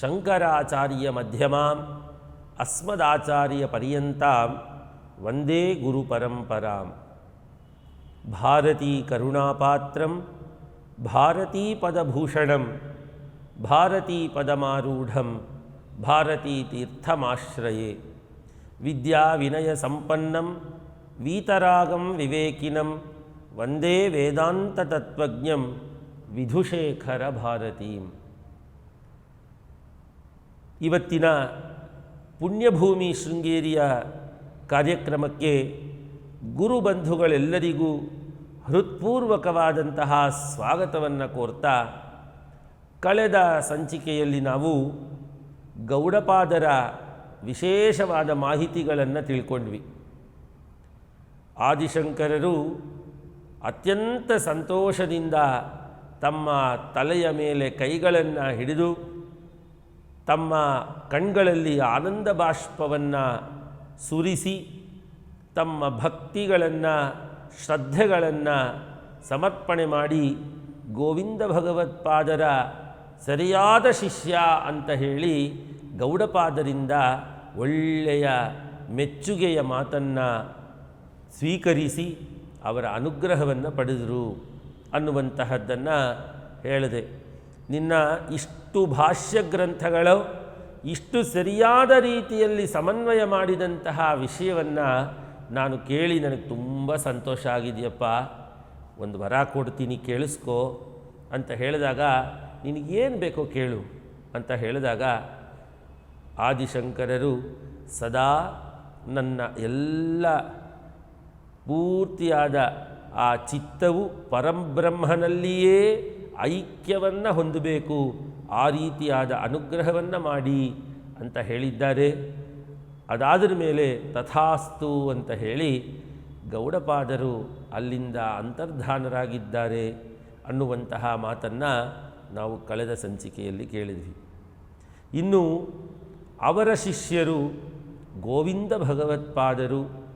शङ्कराचार्यमध्यमाम् अस्मदाचार्यपर्यन्तां वंदे गुरुपरम्परां भारतीकरुणापात्रं भारतीपदभूषणं भारतीपदमारूढं भारतीतीर्थमाश्रये। विद्याविनयसम्पन्नं वीतरागं विवेकिनं वंदे विधुशेखर भारती ಇವತ್ತಿನ ಪುಣ್ಯಭೂಮಿ ಶೃಂಗೇರಿಯ ಕಾರ್ಯಕ್ರಮಕ್ಕೆ ಗುರು ಬಂಧುಗಳೆಲ್ಲರಿಗೂ ಹೃತ್ಪೂರ್ವಕವಾದಂತಹ ಸ್ವಾಗತವನ್ನು ಕೋರ್ತಾ ಕಳೆದ ಸಂಚಿಕೆಯಲ್ಲಿ ನಾವು ಗೌಡಪಾದರ ವಿಶೇಷವಾದ ಮಾಹಿತಿಗಳನ್ನು ತಿಳ್ಕೊಂಡ್ವಿ. ಆದಿಶಂಕರರು ಅತ್ಯಂತ ಸಂತೋಷದಿಂದ ತಮ್ಮ ತಲೆಯ ಮೇಲೆ ಕೈಗಳನ್ನು ಹಿಡಿದು ತಮ್ಮ ಕಣ್ಗಳಲ್ಲಿ ಆನಂದ ಬಾಷ್ಪವನ್ನು ಸುರಿಸಿ, ತಮ್ಮ ಭಕ್ತಿಗಳನ್ನು, ಶ್ರದ್ಧೆಗಳನ್ನು ಸಮರ್ಪಣೆ ಮಾಡಿ, ಗೋವಿಂದ ಭಗವತ್ಪಾದರ ಸರಿಯಾದ ಶಿಷ್ಯ ಅಂತ ಹೇಳಿ ಗೌಡಪಾದರಿಂದ ಒಳ್ಳೆಯ ಮೆಚ್ಚುಗೆಯ ಮಾತನ್ನು ಸ್ವೀಕರಿಸಿ ಅವರ ಅನುಗ್ರಹವನ್ನು ಪಡೆದರು ಅನ್ನುವಂತಹದ್ದನ್ನು ಹೇಳಿದೆ ನಿನ್ನ ಇಷ್ಟು ಭಾಷ್ಯ ಗ್ರಂಥಗಳು ಇಷ್ಟು ಸರಿಯಾದ ರೀತಿಯಲ್ಲಿ ಸಮನ್ವಯ ಮಾಡಿದಂತಹ ವಿಷಯವನ್ನು ನಾನು ಕೇಳಿ ನನಗೆ ತುಂಬ ಸಂತೋಷ ಆಗಿದೆಯಪ್ಪ. ಒಂದು ವರ ಕೊಡ್ತೀನಿ, ಕೇಳಿಸ್ಕೋ ಅಂತ ಹೇಳಿದಾಗ ನಿನಗೇನು ಬೇಕೋ ಕೇಳು ಅಂತ ಹೇಳಿದಾಗ, ಆದಿಶಂಕರರು ಸದಾ ನನ್ನ ಎಲ್ಲ ಪೂರ್ತಿಯಾದ ಆ ಚಿತ್ತವು ಪರಂಬ್ರಹ್ಮನಲ್ಲಿಯೇ ಐಕ್ಯವನ್ನು ಹೊಂದಬೇಕು, ಆ ರೀತಿಯಾದ ಅನುಗ್ರಹವನ್ನು ಮಾಡಿ ಅಂತ ಹೇಳಿದ್ದಾರೆ. ಅದಾದ ಮೇಲೆ ತಥಾಸ್ತು ಅಂತ ಹೇಳಿ ಗೌಡಪಾದರು ಅಲ್ಲಿಂದ ಅಂತರ್ಧಾನರಾಗಿದ್ದಾರೆ ಅನ್ನುವಂತಹ ಮಾತನ್ನು ನಾವು ಕಳೆದ ಸಂಚಿಕೆಯಲ್ಲಿ ಕೇಳಿದ್ವಿ. ಇನ್ನು ಅವರ ಶಿಷ್ಯರು ಗೋವಿಂದ ಭಗವತ್ಪಾದರು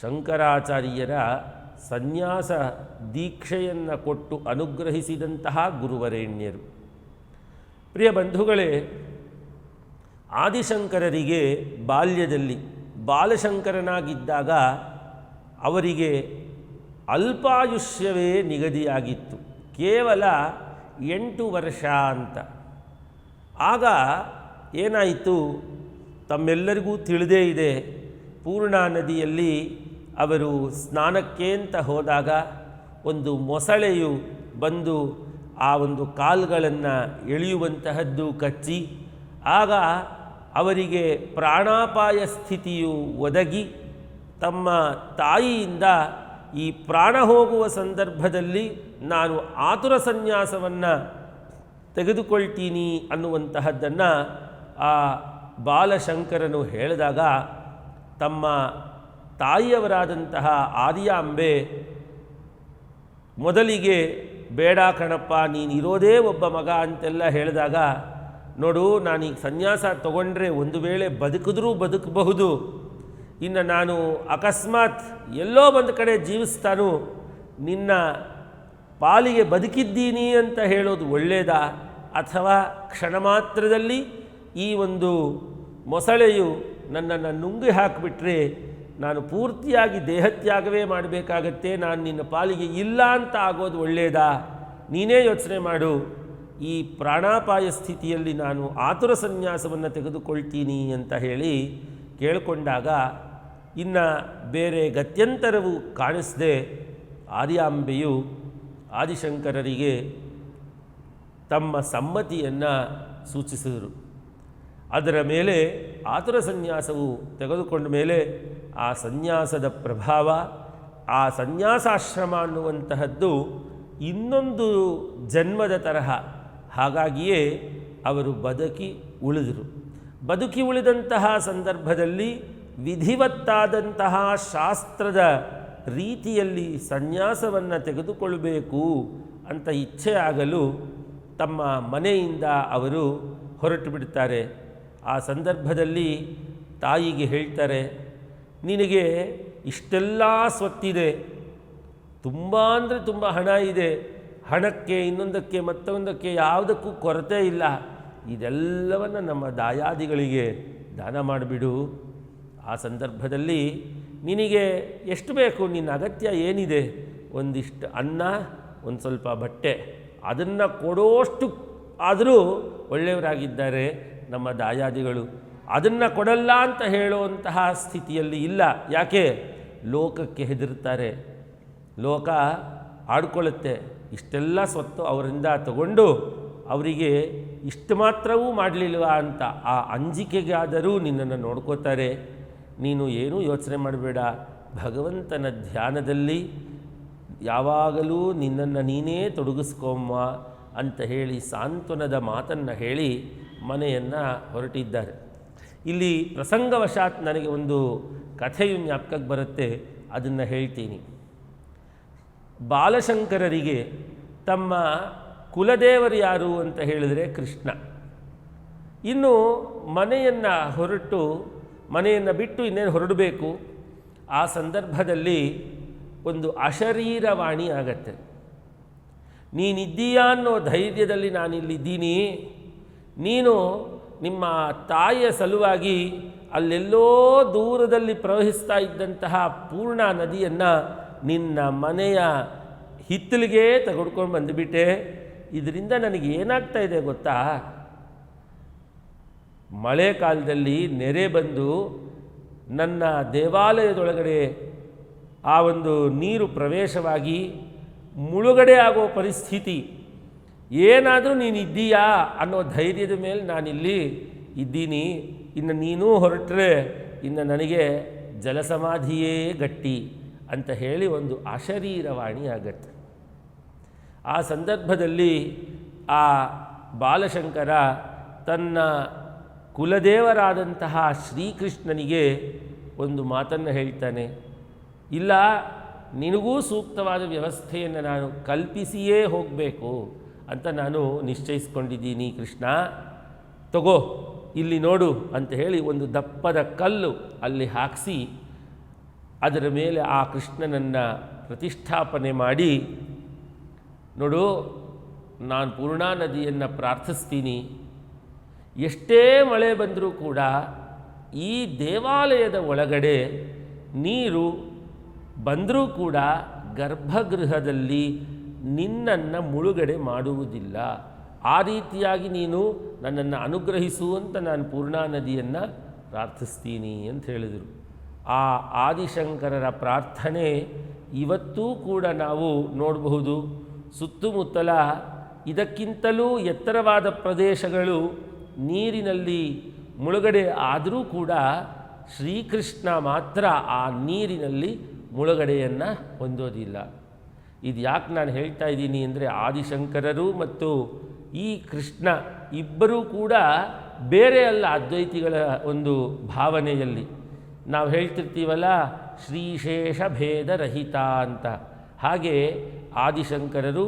ಶಂಕರಾಚಾರ್ಯರ ಸನ್ಯಾಸ ದೀಕ್ಷೆಯನ್ನು ಕೊಟ್ಟು ಅನುಗ್ರಹಿಸಿದಂತಹ ಗುರುವರೇಣ್ಯರು. ಪ್ರಿಯ ಬಂಧುಗಳೇ, ಆದಿಶಂಕರರಿಗೆ ಬಾಲ್ಯದಲ್ಲಿ ಬಾಲಶಂಕರನಾಗಿದ್ದಾಗ ಅವರಿಗೆ ಅಲ್ಪಾಯುಷ್ಯವೇ ನಿಗದಿಯಾಗಿತ್ತು. ಕೇವಲ ಎಂಟು ವರ್ಷ ಅಂತ. ಆಗ ಏನಾಯಿತು? ತಮ್ಮೆಲ್ಲರಿಗೂ ತಿಳಿದೇ ಇದೆ. ಪೂರ್ಣಾ ನದಿಯಲ್ಲಿ ಅವರು ಸ್ನಾನಕ್ಕೆ ಅಂತ ಹೋದಾಗ ಒಂದು ಮೊಸಳೆಯು ಬಂದು ಆ ಒಂದು ಕಾಲುಗಳನ್ನು ಎಳೆಯುವಂತಹದ್ದು ಕಚ್ಚಿ, ಆಗ ಅವರಿಗೆ ಪ್ರಾಣಾಪಾಯ ಸ್ಥಿತಿಯು ಒದಗಿ, ತಮ್ಮ ತಾಯಿಯಿಂದ ಈ ಪ್ರಾಣ ಹೋಗುವ ಸಂದರ್ಭದಲ್ಲಿ ನಾನು ಆತುರ ಸನ್ಯಾಸವನ್ನು ತೆಗೆದುಕೊಳ್ತೀನಿ ಅನ್ನುವಂತಹದ್ದನ್ನು ಆ ಬಾಲಶಂಕರನು ಹೇಳಿದಾಗ ತಮ್ಮ ತಾಯಿಯವರಾದಂತಹ ಆದಿಯಾಂಬೆ ಮೊದಲಿಗೆ ಬೇಡ ಕಣಪ್ಪ ನೀನಿರೋದೇ ಒಬ್ಬ ಮಗ ಅಂತೆಲ್ಲ ಹೇಳಿದಾಗ, ನೋಡು ನಾನೀಗ ಸನ್ಯಾಸ ತಗೊಂಡ್ರೆ ಒಂದು ವೇಳೆ ಬದುಕಿದ್ರೂ ಬದುಕಬಹುದು. ಇನ್ನು ನಾನು ಅಕಸ್ಮಾತ್ ಎಲ್ಲೋ ಒಂದು ಕಡೆ ಜೀವಿಸ್ತಾನು, ನಿನ್ನ ಪಾಲಿಗೆ ಬದುಕಿದ್ದೀನಿ ಅಂತ ಹೇಳೋದು ಒಳ್ಳೆಯದಾ ಅಥವಾ ಕ್ಷಣ ಮಾತ್ರದಲ್ಲಿ ಈ ಒಂದು ಮೊಸಳೆಯು ನನ್ನನ್ನು ನುಂಗಿ ಹಾಕಿಬಿಟ್ರೆ ನಾನು ಪೂರ್ತಿಯಾಗಿ ದೇಹತ್ಯಾಗವೇ ಮಾಡಬೇಕಾಗತ್ತೆ, ನಾನು ನಿನ್ನ ಪಾಲಿಗೆ ಇಲ್ಲ ಅಂತ ಆಗೋದು ಒಳ್ಳೆಯದಾ ನೀನೇ ಯೋಚನೆ ಮಾಡು. ಈ ಪ್ರಾಣಾಪಾಯ ಸ್ಥಿತಿಯಲ್ಲಿ ನಾನು ಆತುರ ಸನ್ಯಾಸವನ್ನು ತೆಗೆದುಕೊಳ್ತೀನಿ ಅಂತ ಹೇಳಿ ಕೇಳಿಕೊಂಡಾಗ, ಇನ್ನು ಬೇರೆ ಗತ್ಯಂತರವು ಕಾಣಿಸದೆ, ಆರ್ಯಾಂಬೆಯು ಆದಿಶಂಕರರಿಗೆ ತಮ್ಮ ಸಮ್ಮತಿಯನ್ನು ಸೂಚಿಸಿದರು. ಅದರ ಮೇಲೆ ಆತುರ ಸನ್ಯಾಸವು ತೆಗೆದುಕೊಂಡ ಮೇಲೆ ಆ ಸನ್ಯಾಸದ ಪ್ರಭಾವ, ಆ ಸನ್ಯಾಸಾಶ್ರಮ ಅನ್ನುವಂತಹದ್ದು ಇನ್ನೊಂದು ಜನ್ಮದ ತರಹ. ಹಾಗಾಗಿಯೇ ಅವರು ಬದುಕಿ ಉಳಿದರು. ಬದುಕಿ ಉಳಿದಂತಹ ಸಂದರ್ಭದಲ್ಲಿ ವಿಧಿವತ್ತಾದಂತಹ ಶಾಸ್ತ್ರದ ರೀತಿಯಲ್ಲಿ ಸನ್ಯಾಸವನ್ನು ತೆಗೆದುಕೊಳ್ಳಬೇಕು ಅಂತ ಇಚ್ಛೆ ಆಗಲು ತಮ್ಮ ಮನೆಯಿಂದ ಅವರು ಹೊರಟು ಬಿಡ್ತಾರೆ ಆ ಸಂದರ್ಭದಲ್ಲಿ ತಾಯಿಗೆ ಹೇಳ್ತಾರೆ, ನಿನಗೆ ಇಷ್ಟೆಲ್ಲ ಸ್ವತ್ತಿದೆ. ತುಂಬ ಅಂದರೆ ತುಂಬ ಹಣ ಇದೆ. ಹಣಕ್ಕೆ, ಇನ್ನೊಂದಕ್ಕೆ, ಮತ್ತೊಂದಕ್ಕೆ ಯಾವುದಕ್ಕೂ ಕೊರತೆ ಇಲ್ಲ. ಇದೆಲ್ಲವನ್ನು ನಮ್ಮ ದಾಯಾದಿಗಳಿಗೆ ದಾನ ಮಾಡಿಬಿಡು. ಆ ಸಂದರ್ಭದಲ್ಲಿ ನಿನಗೆ ಎಷ್ಟು ಬೇಕು? ನಿನ್ನ ಅಗತ್ಯ ಏನಿದೆ? ಒಂದಿಷ್ಟು ಅನ್ನ, ಒಂದು ಸ್ವಲ್ಪ ಬಟ್ಟೆ. ಅದನ್ನು ಕೊಡೋಷ್ಟು ಆದರೂ ಒಳ್ಳೆಯವರಾಗಿದ್ದಾರೆ. ನಮ್ಮ ದಾಯಾದಿಗಳು ಅದನ್ನು ಕೊಡಲ್ಲ ಅಂತ ಹೇಳುವಂತಹ ಸ್ಥಿತಿಯಲ್ಲಿ ಇಲ್ಲ. ಯಾಕೆ? ಲೋಕಕ್ಕೆ ಹೆದರ್ತಾರೆ ಲೋಕ ಆಡ್ಕೊಳ್ಳುತ್ತೆ. ಇಷ್ಟೆಲ್ಲ ಸ್ವತ್ತು ಅವರಿಂದ ತಗೊಂಡು ಅವರಿಗೆ ಇಷ್ಟು ಮಾತ್ರವೂ ಮಾಡಲಿಲ್ವ ಅಂತ ಆ ಅಂಜಿಕೆಗಾದರೂ ನಿನ್ನನ್ನು ನೋಡ್ಕೋತಾರೆ. ನೀನು ಏನೂ ಯೋಚನೆ ಮಾಡಬೇಡ. ಭಗವಂತನ ಧ್ಯಾನದಲ್ಲಿ ಯಾವಾಗಲೂ ನಿನ್ನನ್ನು ನೀನೇ ತೊಡಗಿಸ್ಕೊಮ್ಮ ಅಂತ ಹೇಳಿ ಸಾಂತ್ವನದ ಮಾತನ್ನು ಹೇಳಿ ಮನೆಯನ್ನು ಹೊರಟಿದ್ದಾರೆ. ಇಲ್ಲಿ ಪ್ರಸಂಗವಶಾತ್ ನನಗೆ ಒಂದು ಕಥೆಯು ಜ್ಞಾಪಕಕ್ಕೆ ಬರುತ್ತೆ, ಅದನ್ನು ಹೇಳ್ತೀನಿ. ಬಾಲಶಂಕರರಿಗೆ ತಮ್ಮ ಕುಲದೇವರು ಯಾರು ಅಂತ ಹೇಳಿದರೆ ಕೃಷ್ಣ. ಇನ್ನು ಮನೆಯನ್ನು ಹೊರಟು, ಮನೆಯನ್ನು ಬಿಟ್ಟು ಇನ್ನೇನು ಹೊರಡಬೇಕು? ಆ ಸಂದರ್ಭದಲ್ಲಿ ಒಂದು ಅಶರೀರವಾಣಿ ಆಗತ್ತೆ. ನೀನಿದ್ದೀಯಾ ಅನ್ನೋ ಧೈರ್ಯದಲ್ಲಿ ನಾನಿಲ್ಲಿದ್ದೀನಿ. ನೀನು ನಿಮ್ಮ ತಾಯಿಯ ಸಲುವಾಗಿ ಅಲ್ಲೆಲ್ಲೋ ದೂರದಲ್ಲಿ ಪ್ರವಹಿಸ್ತಾ ಇದ್ದಂತಹ ಪೂರ್ಣ ನದಿಯನ್ನು ನಿನ್ನ ಮನೆಯ ಹಿತ್ತಲಿಗೆ ತಗೊಡ್ಕೊಂಡು ಬಂದುಬಿಟ್ಟೆ. ಇದರಿಂದ ನನಗೆ ಏನಾಗ್ತಾ ಇದೆ ಗೊತ್ತಾ? ಮಳೆ ಕಾಲದಲ್ಲಿ ನೆರೆ ಬಂದು ನನ್ನ ದೇವಾಲಯದೊಳಗಡೆ ಆ ಒಂದು ನೀರು ಪ್ರವೇಶವಾಗಿ ಮುಳುಗಡೆ ಆಗೋ ಪರಿಸ್ಥಿತಿ ಏನಾದರೂ ನೀನು ಇದ್ದೀಯಾ ಅನ್ನೋ ಧೈರ್ಯದ ಮೇಲೆ ನಾನಿಲ್ಲಿ ಇದ್ದೀನಿ. ಇನ್ನು ನೀನೂ ಹೊರಟ್ರೆ ಇನ್ನು ನನಗೆ ಜಲಸಮಾಧಿಯೇ ಗಟ್ಟಿ ಅಂತ ಹೇಳಿ ಒಂದು ಅಶರೀರವಾಣಿ ಆಗತ್ತೆ. ಆ ಸಂದರ್ಭದಲ್ಲಿ ಆ ಬಾಲಶಂಕರ ತನ್ನ ಕುಲದೇವರಾದಂತಹ ಶ್ರೀಕೃಷ್ಣನಿಗೆ ಒಂದು ಮಾತನ್ನು ಹೇಳ್ತಾನೆ. ಇಲ್ಲ, ನಿನಗೂ ಸೂಕ್ತವಾದ ವ್ಯವಸ್ಥೆಯನ್ನು ನಾನು ಕಲ್ಪಿಸಿಯೇ ಹೋಗಬೇಕು. ಅಂತ ನಾನು ನಿಶ್ಚಯಿಸ್ಕೊಂಡಿದ್ದೀನಿ, ಕೃಷ್ಣ. ತಗೋ, ಇಲ್ಲಿ ನೋಡು ಅಂತ ಹೇಳಿ ಒಂದು ದಪ್ಪದ ಕಲ್ಲು ಅಲ್ಲಿ ಹಾಕಿಸಿ, ಅದರ ಮೇಲೆ ಆ ಕೃಷ್ಣನನ್ನು ಪ್ರತಿಷ್ಠಾಪನೆ ಮಾಡಿ, ನೋಡು, ನಾನು ಪೂರ್ಣಾ ನದಿಯನ್ನು ಪ್ರಾರ್ಥಿಸ್ತೀನಿ. ಎಷ್ಟೇ ಮಳೆ ಬಂದರೂ ಕೂಡ ಈ ದೇವಾಲಯದ ಒಳಗಡೆ ನೀರು ಬಂದರೂ ಕೂಡ ಗರ್ಭಗೃಹದಲ್ಲಿ ನಿನ್ನನ್ನು ಮುಳುಗಡೆ ಮಾಡುವುದಿಲ್ಲ. ಆ ರೀತಿಯಾಗಿ ನೀನು ನನ್ನನ್ನು ಅನುಗ್ರಹಿಸುವಂತ ನಾನು ಪೂರ್ಣಾ ನದಿಯನ್ನು ಪ್ರಾರ್ಥಿಸ್ತೀನಿ ಅಂತ ಹೇಳಿದರು. ಆ ಆದಿಶಂಕರರ ಪ್ರಾರ್ಥನೆ ಇವತ್ತೂ ಕೂಡ ನಾವು ನೋಡಬಹುದು. ಸುತ್ತಮುತ್ತಲ ಇದಕ್ಕಿಂತಲೂ ಎತ್ತರವಾದ ಪ್ರದೇಶಗಳು ನೀರಿನಲ್ಲಿ ಮುಳುಗಡೆ ಆದರೂ ಕೂಡ ಶ್ರೀಕೃಷ್ಣ ಮಾತ್ರ ಆ ನೀರಿನಲ್ಲಿ ಮುಳುಗಡೆಯನ್ನು ಹೊಂದೋದಿಲ್ಲ. ಇದು ಯಾಕೆ ನಾನು ಹೇಳ್ತಾ ಇದ್ದೀನಿ ಅಂದರೆ ಆದಿಶಂಕರರು ಮತ್ತು ಈ ಕೃಷ್ಣ ಇಬ್ಬರೂ ಕೂಡ ಬೇರೆ ಅಲ್ಲ ಅದ್ವೈತಿಗಳ ಒಂದು ಭಾವನೆಯಲ್ಲಿ. ನಾವು ಹೇಳ್ತಿರ್ತೀವಲ್ಲ, ಶ್ರೀಶೇಷ ಭೇದರಹಿತ ಅಂತ. ಹಾಗೆ ಆದಿಶಂಕರರು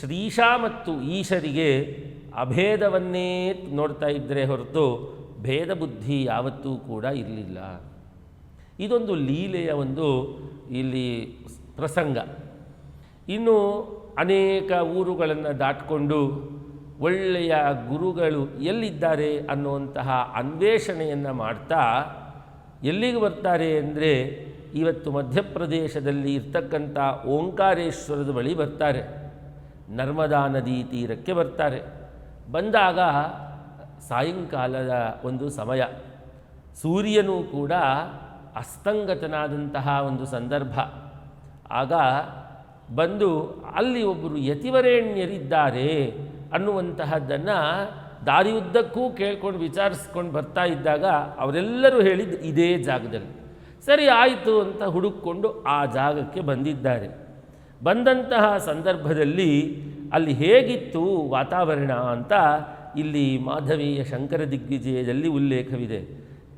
ಶ್ರೀಶ ಮತ್ತು ಈಶರಿಗೆ ಅಭೇದವನ್ನೇ ನೋಡ್ತಾ ಇದ್ದರೆ ಹೊರತು ಭೇದ ಬುದ್ಧಿ ಯಾವತ್ತೂ ಕೂಡ ಇರಲಿಲ್ಲ. ಇದೊಂದು ಲೀಲೆಯ ಒಂದು ಇಲ್ಲಿ ಪ್ರಸಂಗ. ಇನ್ನು ಅನೇಕ ಊರುಗಳನ್ನು ದಾಟಿಕೊಂಡು ಒಳ್ಳೆಯ ಗುರುಗಳು ಎಲ್ಲಿದ್ದಾರೆ ಅನ್ನುವಂತಹ ಅನ್ವೇಷಣೆಯನ್ನು ಮಾಡ್ತಾ ಎಲ್ಲಿಗೆ ಬರ್ತಾರೆ ಅಂದರೆ ಇವತ್ತು ಮಧ್ಯಪ್ರದೇಶದಲ್ಲಿ ಇರ್ತಕ್ಕಂಥ ಓಂಕಾರೇಶ್ವರದ ಬಳಿ ಬರ್ತಾರೆ. ನರ್ಮದಾ ನದಿ ತೀರಕ್ಕೆ ಬರ್ತಾರೆ. ಬಂದಾಗ ಸಾಯಂಕಾಲದ ಒಂದು ಸಮಯ. ಸೂರ್ಯನೂ ಕೂಡ ಅಸ್ತಂಗತನಾದಂತಹ ಒಂದು ಸಂದರ್ಭ. ಆಗ ಬಂದು ಅಲ್ಲಿ ಒಬ್ಬರು ಯತಿವರೇಣ್ಯರಿದ್ದಾರೆ ಅನ್ನುವಂತಹದ್ದನ್ನು ದಾರಿಯುದ್ದಕ್ಕೂ ಕೇಳ್ಕೊಂಡು ವಿಚಾರಿಸ್ಕೊಂಡು ಬರ್ತಾ ಇದ್ದಾಗ ಅವರೆಲ್ಲರೂ ಹೇಳಿದ್ದು ಇದೇ ಜಾಗದಲ್ಲಿ. ಸರಿ ಆಯಿತು ಅಂತ ಹುಡುಕೊಂಡು ಆ ಜಾಗಕ್ಕೆ ಬಂದಿದ್ದಾರೆ. ಬಂದಂತಹ ಸಂದರ್ಭದಲ್ಲಿ ಅಲ್ಲಿ ಹೇಗಿತ್ತು ವಾತಾವರಣ ಅಂತ ಇಲ್ಲಿ ಮಾಧವೀಯ ಶಂಕರ ದಿಗ್ವಿಜಯದಲ್ಲಿ ಉಲ್ಲೇಖವಿದೆ.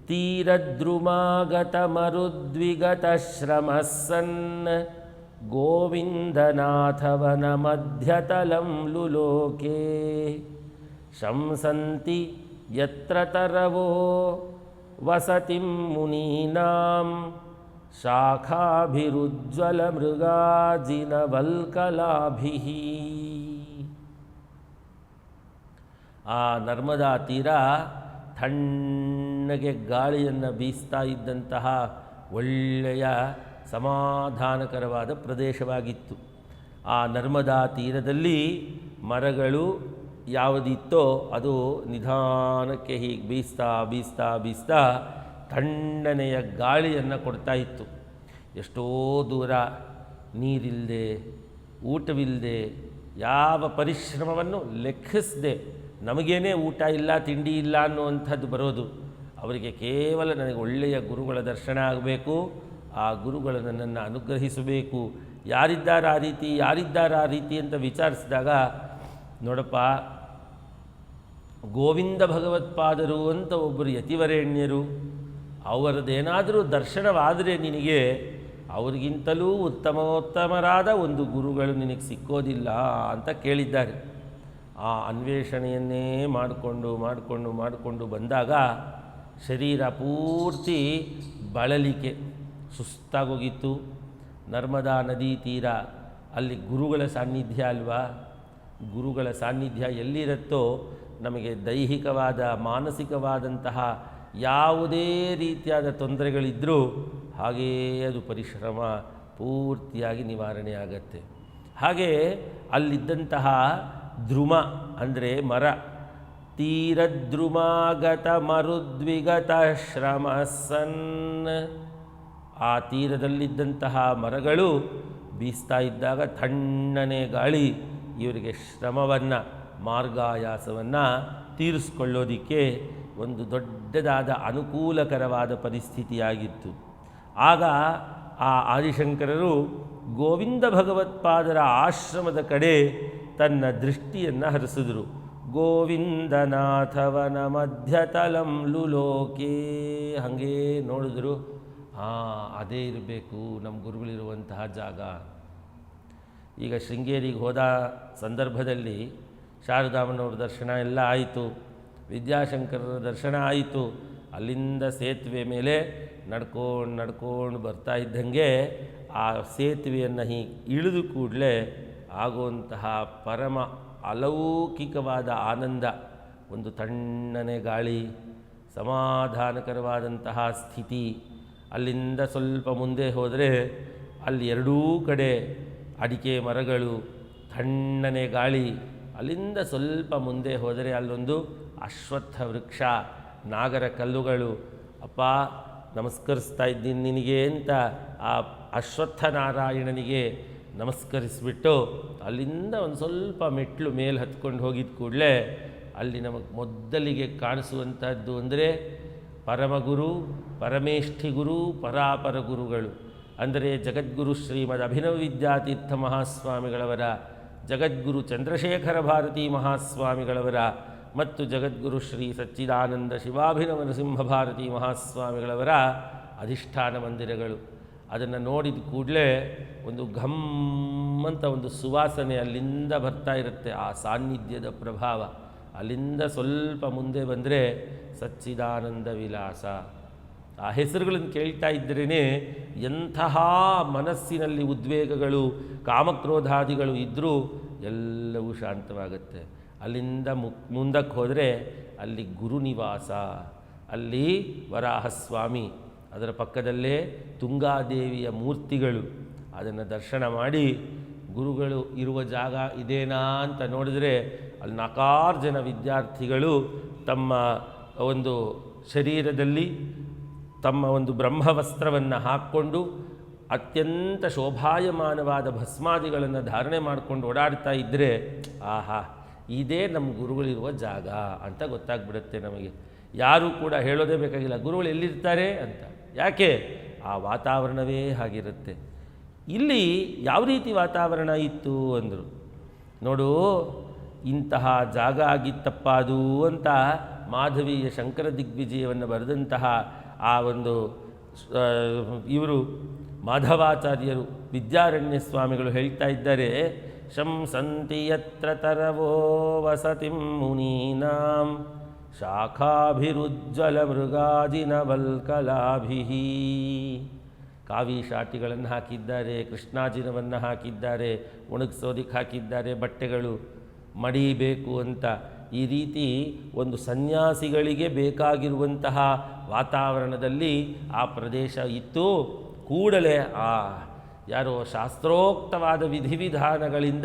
ತೀರದ್ರುಮಾಗತ ಮರುದ್ವಿಗತ ಶ್ರಮ ಸನ್ ಗೋವಿಂದನಾಥವನ ಮಧ್ಯತಲಂ ಲುಲೋಕೆ. ಶಂಸಂತಿ ಯತ್ರ ತರವೋ ವಸತಿಂ ಮುನೀನಾಂ. ಶಾಖಾಭಿರುಜ್ವಲ ಮೃಗಾಜಿನವಲ್ಕಲಾಭಿಃ ಆ ನರ್ಮದಾ ತೀರ ತಣ್ಣಗೆ ಗಾಳಿಯನ್ನು ಬೀಸ್ತಾ ಇದ್ದಂತಹ ಒಳ್ಳೆಯ ಸಮಾಧಾನಕರವಾದ ಪ್ರದೇಶವಾಗಿತ್ತು. ಆ ನರ್ಮದಾ ತೀರದಲ್ಲಿ ಮರಗಳು ಯಾವುದಿತ್ತೋ ಅದು ನಿಧಾನಕ್ಕೆ ಹೀಗೆ ಬೀಸ್ತಾ ಬೀಸ್ತಾ ಬೀಸ್ತಾ ತಣ್ಣನೆಯ ಗಾಳಿಯನ್ನು ಕೊಡ್ತಾ ಇತ್ತು. ಎಷ್ಟೋ ದೂರ ನೀರಿಲ್ಲದೆ ಊಟವಿಲ್ಲದೆ ಯಾವ ಪರಿಶ್ರಮವನ್ನು ಲೆಕ್ಕಿಸದೆ ನಮಗೇನೇ ಊಟ ಇಲ್ಲ, ತಿಂಡಿ ಇಲ್ಲ ಅನ್ನುವಂಥದ್ದು ಬರೋದು. ಅವರಿಗೆ ಕೇವಲ ನನಗೆ ಒಳ್ಳೆಯ ಗುರುಗಳ ದರ್ಶನ ಆಗಬೇಕು. ಆ ಗುರುಗಳು ನನ್ನನ್ನು ಅನುಗ್ರಹಿಸಬೇಕು. ಯಾರಿದ್ದಾರೆ ಆ ರೀತಿ, ಯಾರಿದ್ದಾರೆ ಆ ರೀತಿ ಅಂತ ವಿಚಾರಿಸಿದಾಗ, ನೋಡಪ್ಪ, ಗೋವಿಂದ ಭಗವತ್ಪಾದರು ಅಂತ ಒಬ್ಬರು ಯತಿವರೇಣ್ಯರು ಅವರದ್ದೇನಾದರೂ ದರ್ಶನವಾದರೆ ನಿನಗೆ ಅವರಿಗಿಂತಲೂ ಉತ್ತಮೋತ್ತಮರಾದ ಒಂದು ಗುರುಗಳು ನಿನಗೆ ಸಿಕ್ಕೋದಿಲ್ಲ ಅಂತ ಕೇಳಿದ್ದಾರೆ. ಆ ಅನ್ವೇಷಣೆಯನ್ನೇ ಮಾಡಿಕೊಂಡು ಮಾಡಿಕೊಂಡು ಮಾಡಿಕೊಂಡು ಬಂದಾಗ ಶರೀರ ಪೂರ್ತಿ ಬಳಲಿಕೆ. ಸುಸ್ತಾಗೋಗಿತ್ತು. ನರ್ಮದಾ ನದಿ ತೀರ ಅಲ್ಲಿ ಗುರುಗಳ ಸಾನ್ನಿಧ್ಯ ಅಲ್ವಾ? ಗುರುಗಳ ಸಾನ್ನಿಧ್ಯ ಎಲ್ಲಿರುತ್ತೋ ನಮಗೆ ದೈಹಿಕವಾದ, ಮಾನಸಿಕವಾದಂತಹ ಯಾವುದೇ ರೀತಿಯಾದ ತೊಂದರೆಗಳಿದ್ದರೂ ಹಾಗೇ ಅದು ಪರಿಶ್ರಮ ಪೂರ್ತಿಯಾಗಿ ನಿವಾರಣೆ ಆಗತ್ತೆ. ಹಾಗೆ ಅಲ್ಲಿದ್ದಂತಹ ಧ್ರುಮ ಅಂದರೆ ಮರ, ತೀರದ್ರುಮಾಗತ ಮರುದ್ವಿಗತ ಶ್ರಮ ಸನ್ ಆ ತೀರದಲ್ಲಿದ್ದಂತಹ ಮರಗಳು ಬೀಸ್ತಾ ಇದ್ದಾಗ ತಣ್ಣನೆ ಗಾಳಿ ಇವರಿಗೆ ಶ್ರಮವನ್ನು, ಮಾರ್ಗಾಯಾಸವನ್ನು ತೀರಿಸ್ಕೊಳ್ಳೋದಿಕ್ಕೆ ಒಂದು ದೊಡ್ಡದಾದ ಅನುಕೂಲಕರವಾದ ಪರಿಸ್ಥಿತಿಯಾಗಿತ್ತು. ಆಗ ಆ ಆದಿಶಂಕರರು ಗೋವಿಂದ ಭಗವತ್ಪಾದರ ಆಶ್ರಮದ ಕಡೆ ತನ್ನ ದೃಷ್ಟಿಯನ್ನು ಹರಿಸಿದರು. ಗೋವಿಂದನಾಥವನ ಮಧ್ಯತಲಂ ಲುಲೋಕೆ ಹಾಗೇ ನೋಡಿದ್ರು. ಹಾಂ ಅದೇ ಇರಬೇಕು ನಮ್ಮ ಗುರುಗಳಿರುವಂತಹ ಜಾಗ. ಈಗ ಶೃಂಗೇರಿಗೆ ಹೋದ ಸಂದರ್ಭದಲ್ಲಿ ಶಾರದಾಮನವ್ರ ದರ್ಶನ ಎಲ್ಲ ಆಯಿತು. ವಿದ್ಯಾಶಂಕರ ದರ್ಶನ ಆಯಿತು. ಅಲ್ಲಿಂದ ಸೇತುವೆ ಮೇಲೆ ನಡ್ಕೊಂಡು ನಡ್ಕೊಂಡು ಬರ್ತಾ ಇದ್ದಂಗೆ ಆ ಸೇತುವೆಯನ್ನು ಹೀಗೆ ಇಳಿದು ಕೂಡಲೇ ಆಗುವಂತಹ ಪರಮ ಅಲೌಕಿಕವಾದ ಆನಂದ, ಒಂದು ತಣ್ಣನೆ ಗಾಳಿ, ಸಮಾಧಾನಕರವಾದಂತಹ ಸ್ಥಿತಿ ಅಲ್ಲಿಂದ ಸ್ವಲ್ಪ ಮುಂದೆ ಹೋದರೆ ಅಲ್ಲಿ ಎರಡೂ ಕಡೆ ಅಡಿಕೆ ಮರಗಳು ತಣ್ಣನೆ ಗಾಳಿ. ಅಲ್ಲಿಂದ ಸ್ವಲ್ಪ ಮುಂದೆ ಹೋದರೆ ಅಲ್ಲೊಂದು ಅಶ್ವತ್ಥ ವೃಕ್ಷ, ನಾಗರ ಕಲ್ಲುಗಳು. ಅಪ್ಪ, ನಮಸ್ಕರಿಸ್ತಾ ಇದ್ದೀನಿ ನಿನಗೆ ಅಂತ ಆ ಅಶ್ವತ್ಥ ನಾರಾಯಣನಿಗೆ ನಮಸ್ಕರಿಸಿಬಿಟ್ಟು ಅಲ್ಲಿಂದ ಒಂದು ಸ್ವಲ್ಪ ಮೆಟ್ಲು ಮೇಲೆ ಹತ್ಕೊಂಡು ಹೋಗಿದ ಕೂಡಲೇ ಅಲ್ಲಿ ನಮಗೆ ಮೊದಲಿಗೆ ಕಾಣಿಸುವಂಥದ್ದು ಅಂದರೆ ಪರಮಗುರು ಪರಮೇಷ್ಠಿ ಗುರು ಪರಾಪರ ಗುರುಗಳು ಅಂದರೆ ಜಗದ್ಗುರು ಶ್ರೀಮದ್ ಅಭಿನವ ವಿದ್ಯಾತೀರ್ಥ ಮಹಾಸ್ವಾಮಿಗಳವರ, ಜಗದ್ಗುರು ಚಂದ್ರಶೇಖರ ಭಾರತಿ ಮಹಾಸ್ವಾಮಿಗಳವರ ಮತ್ತು ಜಗದ್ಗುರು ಶ್ರೀ ಸಚ್ಚಿದಾನಂದ ಶಿವಾಭಿನವ ನರಸಿಂಹ ಭಾರತಿ ಮಹಾಸ್ವಾಮಿಗಳವರ ಅಧಿಷ್ಠಾನ ಮಂದಿರಗಳು. ಅದನ್ನು ನೋಡಿದ ಕೂಡಲೇ ಒಂದು ಘಮ್ಮಂತ ಒಂದು ಸುವಾಸನೆ ಅಲ್ಲಿಂದ ಬರ್ತಾ ಇರುತ್ತೆ, ಆ ಸಾನ್ನಿಧ್ಯದ ಪ್ರಭಾವ. ಅಲ್ಲಿಂದ ಸ್ವಲ್ಪ ಮುಂದೆ ಬಂದರೆ ಸಚ್ಚಿದಾನಂದ ವಿಲಾಸ. ಆ ಹೆಸರುಗಳನ್ನು ಕೇಳ್ತಾ ಇದ್ದರೇ ಎಂತಹ ಮನಸ್ಸಿನಲ್ಲಿ ಉದ್ವೇಗಗಳು, ಕಾಮಕ್ರೋಧಾದಿಗಳು ಇದ್ದರೂ ಎಲ್ಲವೂ ಶಾಂತವಾಗುತ್ತೆ. ಅಲ್ಲಿಂದ ಮುಕ್ ಮುಂದಕ್ಕೆ ಹೋದರೆ ಅಲ್ಲಿ ಗುರುನಿವಾಸ, ಅಲ್ಲಿ ವರಾಹಸ್ವಾಮಿ, ಅದರ ಪಕ್ಕದಲ್ಲೇ ತುಂಗಾದೇವಿಯ ಮೂರ್ತಿಗಳು. ಅದನ್ನು ದರ್ಶನ ಮಾಡಿ ಗುರುಗಳು ಇರುವ ಜಾಗ ಇದೇನಾ ಅಂತ ನೋಡಿದರೆ ಅಲ್ಲಿ ನಾಲ್ಕಾರು ಜನ ವಿದ್ಯಾರ್ಥಿಗಳು ತಮ್ಮ ಒಂದು ಶರೀರದಲ್ಲಿ ತಮ್ಮ ಒಂದು ಬ್ರಹ್ಮವಸ್ತ್ರವನ್ನು ಹಾಕ್ಕೊಂಡು ಅತ್ಯಂತ ಶೋಭಾಯಮಾನವಾದ ಭಸ್ಮಾದಿಗಳನ್ನು ಧಾರಣೆ ಮಾಡಿಕೊಂಡು ಓಡಾಡ್ತಾ ಇದ್ದರೆ ಆಹಾ, ಇದೇ ನಮ್ಮ ಗುರುಗಳಿರುವ ಜಾಗ ಅಂತ ಗೊತ್ತಾಗ್ಬಿಡುತ್ತೆ ನಮಗೆ. ಯಾರೂ ಕೂಡ ಹೇಳೋದೇ ಬೇಕಾಗಿಲ್ಲ, ಗುರುಗಳು ಎಲ್ಲಿರ್ತಾರೆ ಅಂತ. ಯಾಕೆ? ಆ ವಾತಾವರಣವೇ ಹಾಗಿರುತ್ತೆ. ಇಲ್ಲಿ ಯಾವ ರೀತಿ ವಾತಾವರಣ ಇತ್ತು ಅಂದರು. ನೋಡು ಇಂತಹ ಜಾಗ ಆಗಿತ್ತಪ್ಪ ಅದು ಅಂತ ಮಾಧವೀಯ ಶಂಕರ ದಿಗ್ವಿಜಯವನ್ನು ಬರೆದಂತಹ ಆ ಒಂದು ಇವರು ಮಾಧವಾಚಾರ್ಯರು, ವಿದ್ಯಾರಣ್ಯ ಸ್ವಾಮಿಗಳು ಹೇಳ್ತಾ ಇದ್ದಾರೆ ಶಂಸಂತಿ ಯತ್ರ ತರವೋ ವಸತಿ ಮುನೀನಾಂ ಶಾಖಾಭಿರುಜ್ವಲ ಮೃಗಾಜಿನವಲ್ಕಲಾಭಿ ಕಾವಿ ಶಾಟಿಗಳನ್ನು ಹಾಕಿದ್ದಾರೆ, ಕೃಷ್ಣಾಜಿನವನ್ನು ಹಾಕಿದ್ದಾರೆ ಒಣಗಿಸೋದಿಕ್ಕೆ ಹಾಕಿದ್ದಾರೆ ಬಟ್ಟೆಗಳು. ಮಡಿಬೇಕು ಅಂತ ಈ ರೀತಿ ಒಂದು ಸನ್ಯಾಸಿಗಳಿಗೆ ಬೇಕಾಗಿರುವಂತಹ ವಾತಾವರಣದಲ್ಲಿ ಆ ಪ್ರದೇಶ ಇತ್ತು. ಕೂಡಲೇ ಆ ಯಾರೋ ಶಾಸ್ತ್ರೋಕ್ತವಾದ ವಿಧಿವಿಧಾನಗಳಿಂದ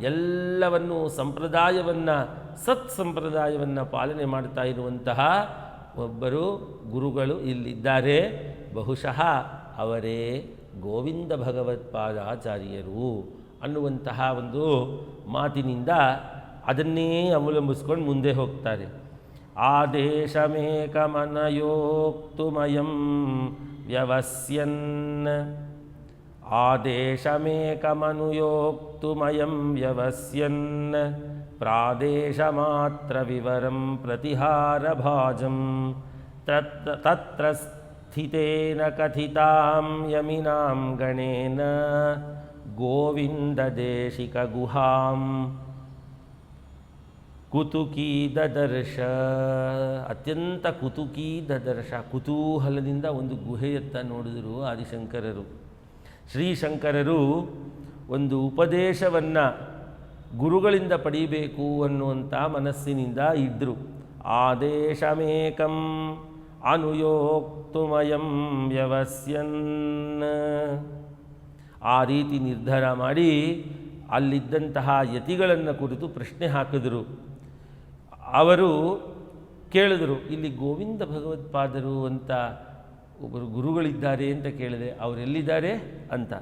ಎಲ್ಲವನ್ನು ಸಂಪ್ರದಾಯವನ್ನು, ಸತ್ ಸಂಪ್ರದಾಯವನ್ನು ಪಾಲನೆ ಮಾಡ್ತಾ ಇರುವಂತಹ ಒಬ್ಬರು ಗುರುಗಳು ಇಲ್ಲಿದ್ದಾರೆ. ಬಹುಶಃ ಅವರೇ ಗೋವಿಂದ ಭಗವತ್ಪಾದಾಚಾರ್ಯರು. ಅನ್ನುವಂತಹ ಒಂದು ಮಾತಿನಿಂದ ಅದನ್ನೇ ಅವಲಂಬಿಸ್ಕೊಂಡು ಮುಂದೆ ಹೋಗ್ತಾರೆ. ಆದೇಶಮೇಕಮನಯೋಕ್ತುಮಯಂ ವ್ಯವಸ್ಯನ್. ಆದೇಶಮೇಕಮನುಯೋಕ್ತುಮಯಂ ವ್ಯವಸ್ಯನ್. ಪ್ರಾದೇಶಮಾತ್ರವಿವರಂ ಪ್ರತಿಹಾರಭಾಜಂ ತತ್ರ ತತ್ರ ಸ್ಥಿತೇನ ಕಥಿತಾಂ ಯಮಿನಾಂ ಗಣೇನ. ಗೋವಿಂದದೇಶಿಕಗುಹಾಂ ಕುತುಕಿ ದದರ್ಶ ಅತ್ಯಂತ ಕುತುಕಿ ದದರ್ಶ ಕುತೂಹಲದಿಂದ ಒಂದು ಗುಹೆಯತ್ತ ನೋಡಿದರು ಆದಿಶಂಕರರು. ಶ್ರೀಶಂಕರರು ಒಂದು ಉಪದೇಶವನ್ನು ಗುರುಗಳಿಂದ ಪಡೀಬೇಕು ಅನ್ನುವಂಥ ಮನಸ್ಸಿನಿಂದ ಇದ್ದರು ಆದೇಶಮೇಕಂ ಅನುಯೋಕ್ತುಮಯಂ ವ್ಯವಸ್ಯನ್. ಆ ರೀತಿ ನಿರ್ಧಾರ ಮಾಡಿ ಅಲ್ಲಿದ್ದಂತಹ ಯತಿಗಳನ್ನು ಕುರಿತು ಪ್ರಶ್ನೆ ಹಾಕಿದರು. ಅವರು ಕೇಳಿದರು, ಇಲ್ಲಿ ಗೋವಿಂದ ಭಗವತ್ಪಾದರು ಅಂತ ಒಬ್ಬರು ಗುರುಗಳಿದ್ದಾರೆ ಅಂತ ಕೇಳಿದೆ ಅವರೆಲ್ಲಿದ್ದಾರೆ ಅಂತ.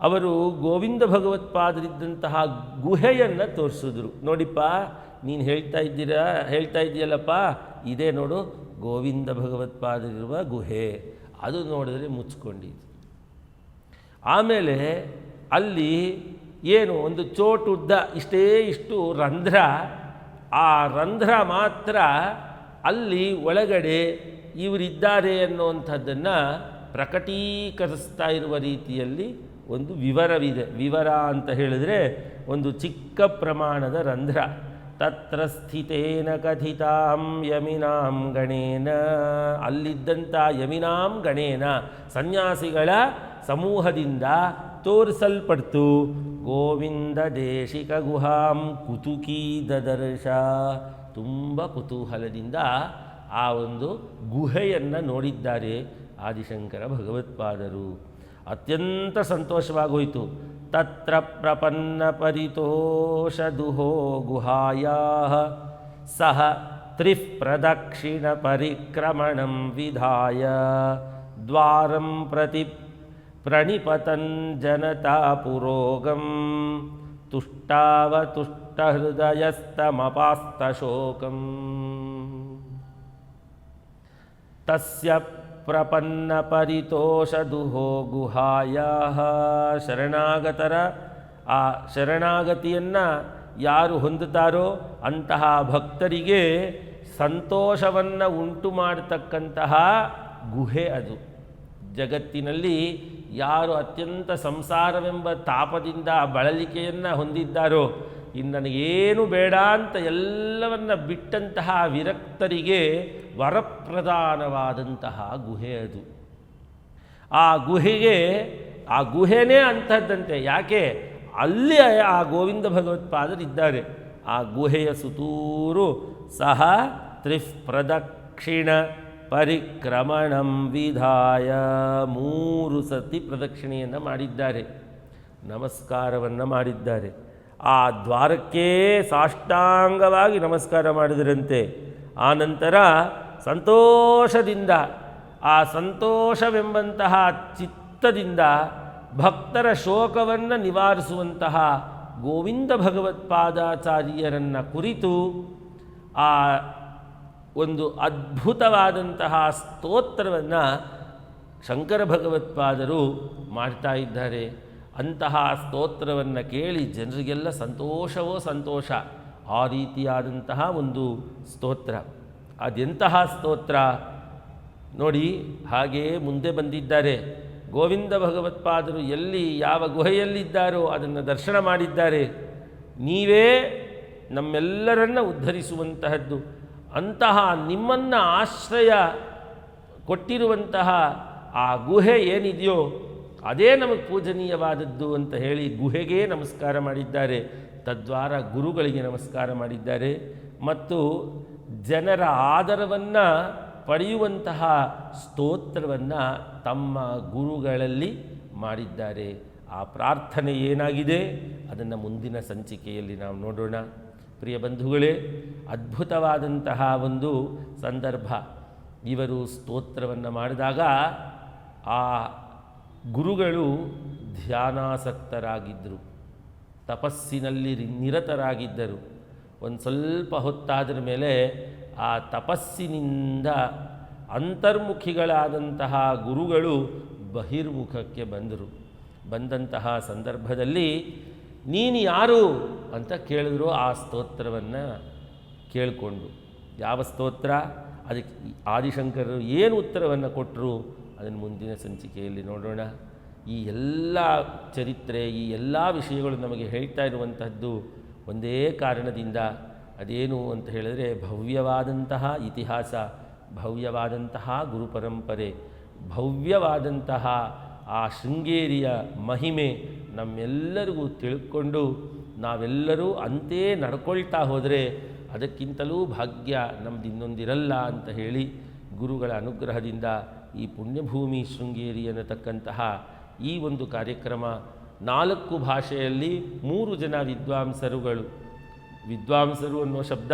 ಅವರು ಗೋವಿಂದ ಭಗವತ್ಪಾದರಿದ್ದಂತಹ ಗುಹೆಯನ್ನು ತೋರಿಸಿದ್ರು. ನೋಡಿಪ್ಪ, ನೀನು ಹೇಳ್ತಾ ಇದ್ದೀರಾ, ಹೇಳ್ತಾ ಇದೆಯಲ್ಲಪ್ಪ ಇದೇ ನೋಡು, ಗೋವಿಂದ ಭಗವತ್ಪಾದರಿರುವ ಗುಹೆ. ಅದು ನೋಡಿದ್ರೆ ಮುಚ್ಕೊಂಡಿದ್ದು ಆಮೇಲೆ ಅಲ್ಲಿ ಏನು ಒಂದು ಚೋಟುದ್ದ ಇಷ್ಟೇ ಇಷ್ಟು ರಂಧ್ರ, ಆ ರಂಧ್ರ ಮಾತ್ರ ಅಲ್ಲಿ ಒಳಗಡೆ ಇವರಿದ್ದಾರೆ ಅನ್ನುವಂಥದ್ದನ್ನು ಪ್ರಕಟೀಕರಿಸ್ತಾ ಇರುವ ರೀತಿಯಲ್ಲಿ ಒಂದು ವಿವರವಿದೆ. ವಿವರ ಅಂತ ಹೇಳಿದರೆ ಒಂದು ಚಿಕ್ಕ ಪ್ರಮಾಣದ ರಂಧ್ರ. ತತ್ರ ಸ್ಥಿತೇನ ಕಥಿತಾಂ ಯಮಿನಾಂ ಗಣೇನ. ಅಲ್ಲಿದ್ದಂಥ ಯಮಿನಾಂ ಗಣೇನ ಸನ್ಯಾಸಿಗಳ ಸಮೂಹದಿಂದ ತೋರಿಸಲ್ಪಡ್ತು. ಗೋವಿಂದ ದೇಶಿಕ ಗುಹಾಂ ಕುತುಕಿ ದದರ್ಶ. ತುಂಬ ಕುತೂಹಲದಿಂದ ಆ ಒಂದು ಗುಹೆಯನ್ನು ನೋಡಿದ್ದಾರೆ ಆದಿಶಂಕರ ಭಗವತ್ಪಾದರು. ಅತ್ಯಂತ ಸಂತೋಷವಾಗೋಯಿತು. तत्र प्रपन्नपरितोषदुहो गुहायाः सः त्रिः प्रदक्षिणपरिक्रमणं विधाय द्वारं प्रति प्रणिपतञ्जनतापुरोगं तुष्टावतुष्टहृदयस्तमपास्तशोकम्। तस्य ಪ್ರಪನ್ನ ಪರಿತೋಷದುಹೋ ಗುಹಾಯ ಶರಣಾಗತರ, ಆ ಶರಣಾಗತಿಯನ್ನು ಯಾರು ಹೊಂದುತ್ತಾರೋ ಅಂತಹ ಭಕ್ತರಿಗೆ ಸಂತೋಷವನ್ನು ಉಂಟು ಮಾಡತಕ್ಕಂತಹ ಗುಹೆ ಅದು. ಜಗತ್ತಿನಲ್ಲಿ ಯಾರು ಅತ್ಯಂತ ಸಂಸಾರವೆಂಬ ತಾಪದಿಂದ ಬಳಲಿಕೆಯನ್ನು ಹೊಂದಿದ್ದಾರೋ ಇನ್ನು ನನಗೇನು ಬೇಡ ಅಂತ ಎಲ್ಲವನ್ನ ಬಿಟ್ಟಂತಹ ವಿರಕ್ತರಿಗೆ ವರಪ್ರಧಾನವಾದಂತಹ ಗುಹೆ ಅದು. ಆ ಗುಹೆಗೆ, ಆ ಗುಹೆನೇ ಅಂಥದ್ದಂತೆ ಯಾಕೆ? ಅಲ್ಲಿ ಆ ಗೋವಿಂದ ಭಗವತ್ಪಾದರಿದ್ದಾರೆ ಆ ಗುಹೆಯ ಸುತೂರು ಸಹ ತ್ರಿಪ್ರದಕ್ಷಿಣ ಪರಿಕ್ರಮಣಂ ವಿಧಾಯ ಮೂರು ಸತಿ ಪ್ರದಕ್ಷಿಣೆಯನ್ನು ಮಾಡಿದ್ದಾರೆ. ನಮಸ್ಕಾರವನ್ನು ಮಾಡಿದ್ದಾರೆ. ಆ ದ್ವಾರಕ್ಕೇ ಸಾಷ್ಟಾಂಗವಾಗಿ ನಮಸ್ಕಾರ ಮಾಡಿದರಂತೆ. ಆನಂತರ ಸಂತೋಷದಿಂದ, ಆ ಸಂತೋಷವೆಂಬಂತಹ ಚಿತ್ತದಿಂದ ಭಕ್ತರ ಶೋಕವನ್ನು ನಿವಾರಿಸುವಂತಹ ಗೋವಿಂದ ಭಗವತ್ಪಾದಾಚಾರ್ಯರನ್ನು ಕುರಿತು ಆ ಒಂದು ಅದ್ಭುತವಾದಂತಹ ಸ್ತೋತ್ರವನ್ನು ಶಂಕರ ಭಗವತ್ಪಾದರು ಮಾಡ್ತಾ ಇದ್ದಾರೆ. ಅಂತಹ ಸ್ತೋತ್ರವನ್ನು ಕೇಳಿ ಜನರಿಗೆಲ್ಲ ಸಂತೋಷವೋ ಸಂತೋಷ. ಆ ರೀತಿಯಾದಂತಹ ಒಂದು ಸ್ತೋತ್ರ. ಅದೆಂತಹ ಸ್ತೋತ್ರ? ನೋಡಿ ಹಾಗೆಯೇ ಮುಂದೆ ಬಂದಿದ್ದಾರೆ. ಗೋವಿಂದ ಭಗವತ್ಪಾದರು ಎಲ್ಲಿ, ಯಾವ ಗುಹೆಯಲ್ಲಿದ್ದಾರೋ ಅದನ್ನು ದರ್ಶನ ಮಾಡಿದ್ದಾರೆ. ನೀವೇ ನಮ್ಮೆಲ್ಲರನ್ನ ಉದ್ಧರಿಸುವಂತಹದ್ದು. ಅಂತಹ ನಿಮ್ಮನ್ನು ಆಶ್ರಯ ಕೊಟ್ಟಿರುವಂತಹ ಆ ಗುಹೆ ಏನಿದೆಯೋ ಅದೇ ನಮಗೆ ಪೂಜನೀಯವಾದದ್ದು ಅಂತ ಹೇಳಿ ಗುಹೆಗೆ ನಮಸ್ಕಾರ ಮಾಡಿದ್ದಾರೆ. ತದ್ವಾರ ಗುರುಗಳಿಗೆ ನಮಸ್ಕಾರ ಮಾಡಿದ್ದಾರೆ. ಮತ್ತು ಜನರ ಆದರವನ್ನು ಪಡೆಯುವಂತಹ ಸ್ತೋತ್ರವನ್ನು ತಮ್ಮ ಗುರುಗಳಲ್ಲಿ ಮಾಡಿದ್ದಾರೆ. ಆ ಪ್ರಾರ್ಥನೆ ಏನಾಗಿದೆ? ಅದನ್ನು ಮುಂದಿನ ಸಂಚಿಕೆಯಲ್ಲಿ ನಾವು ನೋಡೋಣ. ಪ್ರಿಯ ಬಂಧುಗಳೇ, ಅದ್ಭುತವಾದಂತಹ ಒಂದು ಸಂದರ್ಭ. ಇವರು ಸ್ತೋತ್ರವನ್ನು ಮಾಡಿದಾಗ ಆ ಗುರುಗಳು ಧ್ಯಾನಾಸಕ್ತರಾಗಿದ್ದರು. ತಪಸ್ಸಿನಲ್ಲಿ ನಿರತರಾಗಿದ್ದರು. ಒಂದು ಸ್ವಲ್ಪ ಹೊತ್ತಾದ್ರ ಮೇಲೆ ಆ ತಪಸ್ಸಿನಿಂದ ಅಂತರ್ಮುಖಿಗಳಾದಂತಹ ಗುರುಗಳು ಬಹಿರ್ಮುಖಕ್ಕೆ ಬಂದರು. ಬಂದಂತಹ ಸಂದರ್ಭದಲ್ಲಿ ನೀನು ಯಾರು ಅಂತ ಕೇಳಿದ್ರು ಆ ಸ್ತೋತ್ರವನ್ನು ಕೇಳಿಕೊಂಡು. ಯಾವ ಸ್ತೋತ್ರ? ಅದಕ್ಕೆ ಆದಿಶಂಕರರು ಏನು ಉತ್ತರವನ್ನು ಕೊಟ್ಟರು ಅದನ್ನು ಮುಂದಿನ ಸಂಚಿಕೆಯಲ್ಲಿ ನೋಡೋಣ. ಈ ಎಲ್ಲ ಚರಿತ್ರೆ, ಈ ಎಲ್ಲ ವಿಷಯಗಳು ನಮಗೆ ಹೇಳ್ತಾ ಇರುವಂತಹದ್ದು ಒಂದೇ ಕಾರಣದಿಂದ ಅದೇನು ಅಂತ ಹೇಳಿದರೆ ಭವ್ಯವಾದಂತಹ ಇತಿಹಾಸ, ಭವ್ಯವಾದಂತಹ ಗುರುಪರಂಪರೆ, ಭವ್ಯವಾದಂತಹ ಆ ಶೃಂಗೇರಿಯ ಮಹಿಮೆ ನಮ್ಮೆಲ್ಲರಿಗೂ ತಿಳ್ಕೊಂಡು ನಾವೆಲ್ಲರೂ ಅಂತೇ ನಡ್ಕೊಳ್ತಾ ಹೋದರೆ ಅದಕ್ಕಿಂತಲೂ ಭಾಗ್ಯ ನಮ್ದು ಇನ್ನೊಂದಿರಲ್ಲ ಅಂತ ಹೇಳಿ ಗುರುಗಳ ಅನುಗ್ರಹದಿಂದ ಈ ಪುಣ್ಯಭೂಮಿ ಶೃಂಗೇರಿ ಅನ್ನತಕ್ಕಂತಹ ಈ ಒಂದು ಕಾರ್ಯಕ್ರಮ ನಾಲ್ಕು ಭಾಷೆಯಲ್ಲಿ ಮೂರು ಜನ ವಿದ್ವಾಂಸರುಗಳು. ವಿದ್ವಾಂಸರು ಅನ್ನೋ ಶಬ್ದ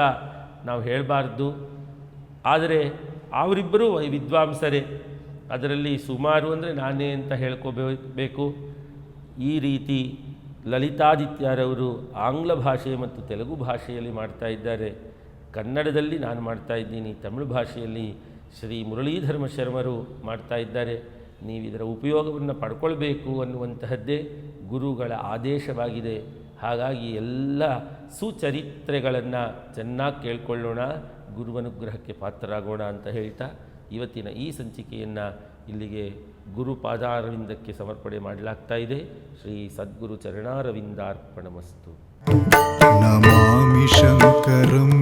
ನಾವು ಹೇಳಬಾರ್ದು. ಆದರೆ ಅವರಿಬ್ಬರೂ ವಿದ್ವಾಂಸರೇ. ಅದರಲ್ಲಿ ಸುಮಾರು ಅಂದರೆ ನಾನೇ ಅಂತ ಹೇಳ್ಕೋಬೇಕು. ಈ ರೀತಿ ಲಲಿತಾದಿತ್ಯರವರು ಆಂಗ್ಲ ಭಾಷೆ ಮತ್ತು ತೆಲುಗು ಭಾಷೆಯಲ್ಲಿ ಮಾಡ್ತಾ ಇದ್ದಾರೆ. ಕನ್ನಡದಲ್ಲಿ ನಾನು ಮಾಡ್ತಾ ಇದ್ದೀನಿ, ತಮಿಳು ಭಾಷೆಯಲ್ಲಿ ಶ್ರೀ ಮುರಳೀಧರ್ಮ ಶರ್ಮರು ಮಾಡ್ತಾ ಇದ್ದಾರೆ. ನೀವು ಇದರ ಉಪಯೋಗವನ್ನು ಪಡ್ಕೊಳ್ಬೇಕು ಅನ್ನುವಂತಹದ್ದೇ ಗುರುಗಳ ಆದೇಶವಾಗಿದೆ. ಹಾಗಾಗಿ ಎಲ್ಲ ಸುಚರಿತ್ರೆಗಳನ್ನು ಚೆನ್ನಾಗಿ ಕೇಳಿಕೊಳ್ಳೋಣ, ಗುರುವನುಗ್ರಹಕ್ಕೆ ಪಾತ್ರರಾಗೋಣ ಅಂತ ಹೇಳ್ತಾ ಇವತ್ತಿನ ಈ ಸಂಚಿಕೆಯನ್ನು ಇಲ್ಲಿಗೆ ಗುರುಪಾದಾರವಿಂದಕ್ಕೆ ಸಮರ್ಪಣೆ ಮಾಡಲಾಗ್ತಾ ಇದೆ. ಶ್ರೀ ಸದ್ಗುರು ಚರಣಾರವಿಂದಾರ್ಪಣಮಸ್ತು. ನಮಾಮಿ ಶಂಕರಂ